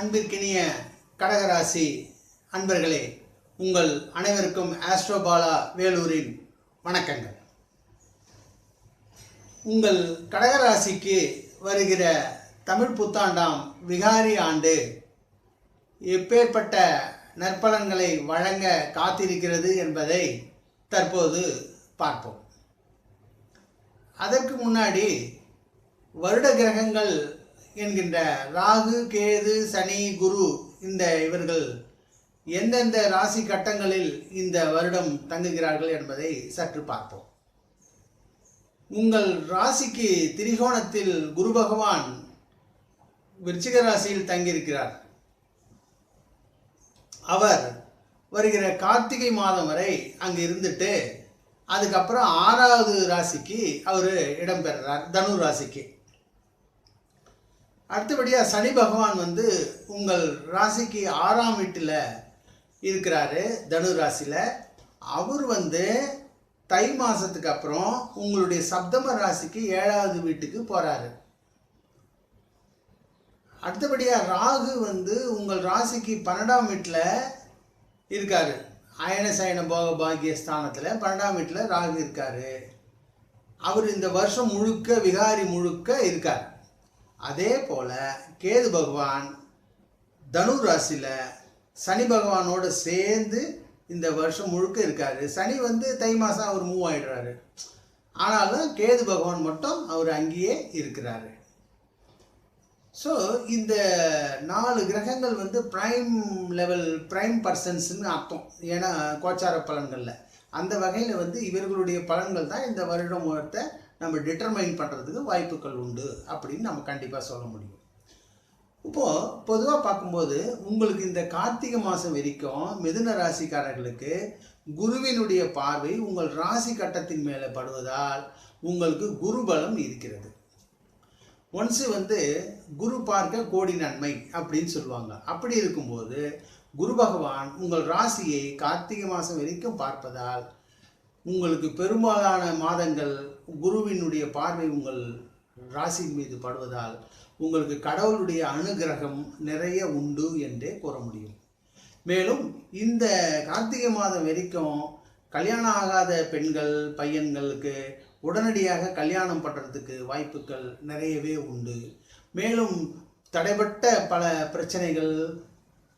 அன்பிற்கினிய கடகராசி அன்பர்களே உங்கள் அனைவருக்கும் ஆஸ்ட்ரோபாலா வேலூரின் வணக்கங்கள். உங்கள் கடகராசிக்கு வருகிற தமிழ் புத்தாண்டாம் விகாரி ஆண்டு எப்பேற்பட்ட நற்பலன்களை வழங்க காத்திருக்கிறது என்பதை தற்போது பார்ப்போம். அதற்கு முன்னாடி வருட கிரகங்கள் என்கின்ற ராகு கேது சனி குரு இந்த இவர்கள் எந்தெந்த ராசி கட்டங்களில் இந்த வருடம் தங்குகிறார்கள் என்பதை சற்று பார்ப்போம். உங்கள் ராசிக்கு திரிகோணத்தில் குரு பகவான் விருச்சிக ராசியில் தங்கியிருக்கிறார். அவர் வருகிற கார்த்திகை மாதம் வரை அங்கு இருந்துட்டு அதுக்கப்புறம் ஆறாவது ராசிக்கு அவர் இடம்பெறுறார் தனு ராசிக்கு அடுத்தபடியாக சனி பகவான் வந்து உங்கள் ராசிக்கு ஆறாம் வீட்டில் இருக்கிறாரு தனு ராசியில் அவர் வந்து தை மாதத்துக்கு அப்புறம் உங்களுடைய சப்தம ராசிக்கு ஏழாவது வீட்டுக்கு போகிறாரு அடுத்தபடியாக ராகு வந்து உங்கள் ராசிக்கு பன்னெண்டாம் வீட்டில் இருக்கார். அயன சயன போக பாக்கிய ஸ்தானத்தில் பன்னெண்டாம் வீட்டில் ராகு இருக்கார். அவர் இந்த வருஷம் முழுக்க விகாரி முழுக்க இருக்கார். அதே போல் கேது பகவான் தனு ராசியில் சனி பகவானோடு சேர்ந்து இந்த வருஷம் முழுக்க இருக்காரு. சனி வந்து தை மாதம் அவர் மூவ் ஆயிடுறாரு. ஆனாலும் கேது பகவான் மட்டும் அவர் அங்கேயே இருக்கிறாரு. ஸோ இந்த நாலு கிரகங்கள் வந்து ப்ரைம் லெவல் ப்ரைம் பர்சன்ஸ்னு அர்த்தம். ஏன்னா கோச்சார பலன்களில். அந்த வகையில் வந்து இவர்களுடைய பலன்கள் தான் இந்த வருடம் முகத்தை நம்ம டிட்டர்மைன் பண்ணுறதுக்கு வாய்ப்புகள் உண்டு அப்படின்னு நம்ம கண்டிப்பாக சொல்ல முடியும். இப்போது பொதுவாக பார்க்கும்போது உங்களுக்கு இந்த கார்த்திகை மாதம் வரைக்கும் மிதுன ராசிக்காரர்களுக்கு குருவினுடைய பார்வை உங்கள் ராசி கட்டத்தின் மேலே படுவதால் உங்களுக்கு குருபலம் இருக்கிறது. ஒன்ஸு வந்து குரு பார்க்க கோடி நன்மை அப்படின்னு சொல்லுவாங்க. அப்படி இருக்கும்போது குரு பகவான் உங்கள் ராசியை கார்த்திகை மாதம் வரைக்கும் பார்ப்பதால் உங்களுக்கு பெரும்பாலான மாதங்கள் குருவினுடைய பார்வை உங்கள் ராசியின் மீது படுவதால் உங்களுக்கு கடவுளுடைய அனுகிரகம் நிறைய உண்டு என்றே கூற முடியும். மேலும் இந்த கார்த்திகை மாதம் வரைக்கும் கல்யாணம் ஆகாத பெண்கள் பையன்களுக்கு உடனடியாக கல்யாணம் பண்ணுறதுக்கு வாய்ப்புகள் நிறையவே உண்டு. மேலும் தடைப்பட்ட பல பிரச்சனைகள்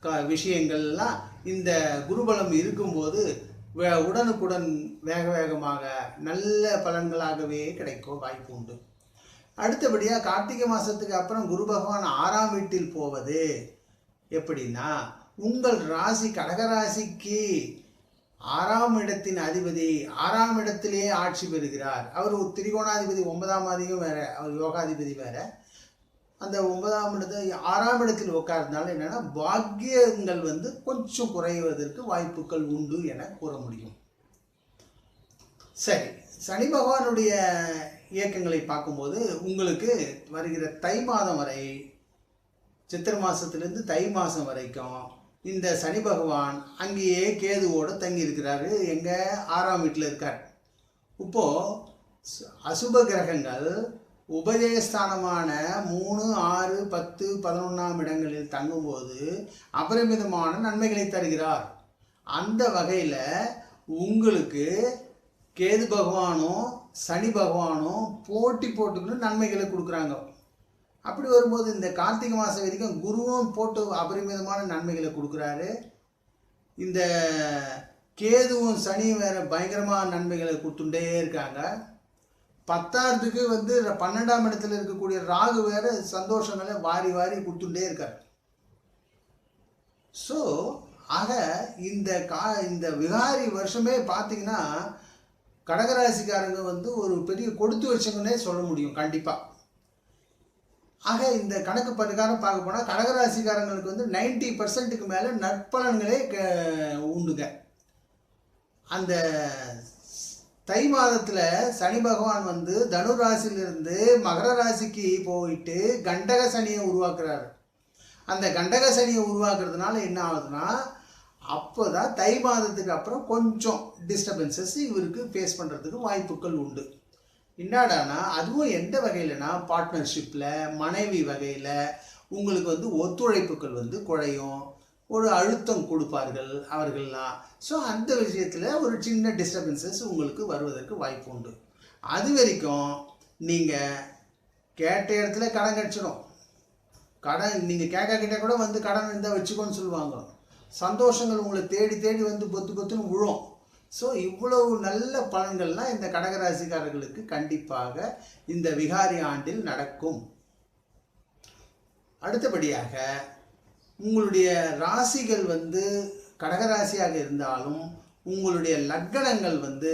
க விஷயங்கள்லாம் இந்த குருபலம் இருக்கும்போது உடனுக்குடன் வேக வேகமாக நல்ல பலன்களாகவே கிடைக்க வாய்ப்பு உண்டு. அடுத்தபடியாக கார்த்திகை மாதத்துக்கு அப்புறம் குரு பகவான் ஆறாம் வீட்டில் போவது எப்படின்னா உங்கள் ராசி கடகராசிக்கு ஆறாம் இடத்தின் அதிபதி ஆறாம் இடத்திலேயே ஆட்சி பெறுகிறார். அவர் ஒரு திரிகோணாதிபதி ஒன்பதாம் அதிகம் வேற அவர் யோகாதிபதி வேற. அந்த ஒன்பதாம் இடத்தை ஆறாம் இடத்தில் உட்கார்ந்தாலும் என்னென்னா பாக்கியங்கள் வந்து கொஞ்சம் குறைவதற்கு வாய்ப்புகள் உண்டு என கூற முடியும். சரி சனி பகவானுடைய இயக்கங்களை பார்க்கும்போது உங்களுக்கு வருகிற தை மாதம் வரை சித்திரை மாதத்துலேருந்து தை மாதம் வரைக்கும் இந்த சனி பகவான் அங்கேயே கேதுவோடு தங்கி இருக்கிறாரு எங்கே? ஆறாம் வீட்டில் இருக்கார். இப்போது அசுப கிரகங்கள் உபதேஸ்தானமான மூணு ஆறு பத்து பதினொன்றாம் இடங்களில் தங்கும்போது அபரிமிதமான நன்மைகளை தருகிறார். அந்த வகையில் உங்களுக்கு கேது பகவானும் சனி பகவானும் போட்டி போட்டுக்கிட்டு நன்மைகளை கொடுக்குறாங்க. அப்படி வரும்போது இந்த கார்த்திகை மாதம் வரைக்கும் குருவும் போட்டு அபரிமிதமான நன்மைகளை கொடுக்குறாரு. இந்த கேதுவும் சனியும் வேறு பயங்கரமான நன்மைகளை கொடுத்துட்டே இருக்காங்க. பத்தாவதுக்கு வந்து பன்னெண்டாம் இடத்துல இருக்கக்கூடிய ராகு வேற சந்தோஷங்களை வாரி வாரி கொடுத்துட்டே இருக்கார். ஸோ ஆக இந்த கா இந்த விகாரி வருஷமே பார்த்தீங்கன்னா கடகராசிக்காரங்க வந்து ஒரு பெரிய கொடுத்து வச்சவங்கன்னே சொல்ல முடியும் கண்டிப்பாக ஆக இந்த கணக்கு பிரகாரம் பார்க்க போனால் கடகராசிக்காரங்களுக்கு வந்து நைன்டி பர்சன்ட்டுக்கு மேலே நற்பலன்களே க- உண்டுங்க. அந்த தை மாதத்தில் சனி பகவான் வந்து தனு ராசியிலிருந்து மகர ராசிக்கு போயிட்டு கண்டக சனியை உருவாக்குறாரு. அந்த கண்டக சனியை உருவாக்குறதுனால என்ன ஆகுதுன்னா அப்போ தான் தை மாதத்துக்கு அப்புறம் கொஞ்சம் டிஸ்டர்பன்சஸ் இவருக்கு ஃபேஸ் பண்ணுறதுக்கு வாய்ப்புகள் உண்டு. என்னடானா அதுவும் எந்த வகையிலனா பார்ட்னர்ஷிப்பில் மனைவி வகையில் உங்களுக்கு வந்து ஒத்துழைப்புகள் வந்து குறையும். ஒரு அழுத்தம் கொடுப்பார்கள் அவர்கள்லாம் ஸோ அந்த விஷயத்தில் ஒரு சின்ன டிஸ்டர்பன்சஸ் உங்களுக்கு வருவதற்கு வாய்ப்பு உண்டு. அது வரைக்கும் நீங்கள் கேட்ட இடத்துல கடன் கிடச்சிடும். கடன் நீங்கள் கேட்க கூட வந்து கடன் இருந்தால் வச்சுக்கோன்னு சொல்லுவாங்க. சந்தோஷங்கள் உங்களை தேடி தேடி வந்து பொத்து பொத்துன்னு விழும் ஸோ இவ்வளவு நல்ல பலன்கள்லாம் இந்த கடகராசிக்காரர்களுக்கு கண்டிப்பாக இந்த விகாரி ஆண்டில் நடக்கும். அடுத்தபடியாக உங்களுடைய ராசிகள் வந்து கடகராசியாக இருந்தாலும் உங்களுடைய லக்கணங்கள் வந்து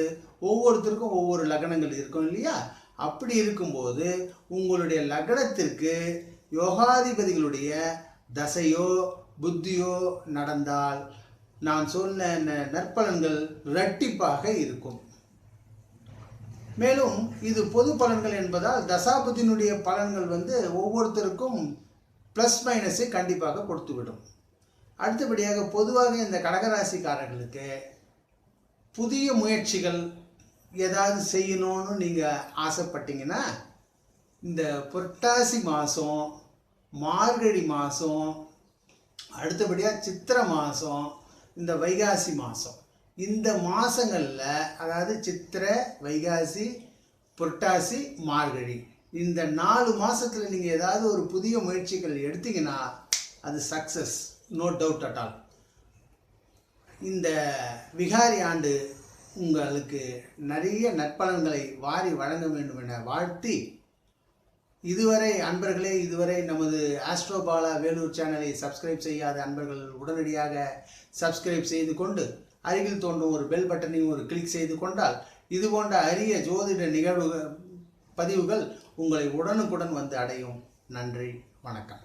ஒவ்வொருத்தருக்கும் ஒவ்வொரு லக்னங்கள் இருக்கும் இல்லையா? அப்படி இருக்கும்போது உங்களுடைய லக்னத்திற்கு யோகாதிபதிகளுடைய தசையோ புத்தியோ நடந்தால் நான் சொன்ன நற்பலன்கள் இரட்டிப்பாக இருக்கும். மேலும் இது பொது பலன்கள் என்பதால் தசாபுத்தினுடைய பலன்கள் வந்து ஒவ்வொருத்தருக்கும் ப்ளஸ் மைனஸை கண்டிப்பாக கொடுத்துவிடும். அடுத்தபடியாக பொதுவாக இந்த கடகராசிக்காரர்களுக்கு புதிய முயற்சிகள் ஏதாவது செய்யணும்னு நீங்கள் ஆசைப்பட்டீங்கன்னா இந்த புரட்டாசி மாதம் மார்கழி மாதம் அடுத்தபடியாக சித்திரை மாதம் இந்த வைகாசி மாதம் இந்த மாதங்களில் அதாவது சித்திரை வைகாசி புரட்டாசி மார்கழி இந்த நாலு மாதத்தில் நீங்கள் ஏதாவது ஒரு புதிய முயற்சிகள் எடுத்தீங்கன்னா அது success no doubt at all இந்த விகாரி ஆண்டு உங்களுக்கு நிறைய நற்பலன்களை வாரி வழங்க வேண்டும் என வாழ்த்தி இதுவரை அன்பர்களே இதுவரை நமது ஆஸ்ட்ரோபாலா வேலூர் சேனலை சப்ஸ்கிரைப் செய்யாத அன்பர்கள் உடனடியாக சப்ஸ்கிரைப் செய்து கொண்டு அருகில் தோன்றும் ஒரு பெல் பட்டனையும் ஒரு கிளிக் செய்து கொண்டால் இது போன்ற அரிய ஜோதிட நிகழ்வு பதிவுகள் உங்களை உடனுக்குடன் வந்து அடையும். நன்றி. வணக்கம்.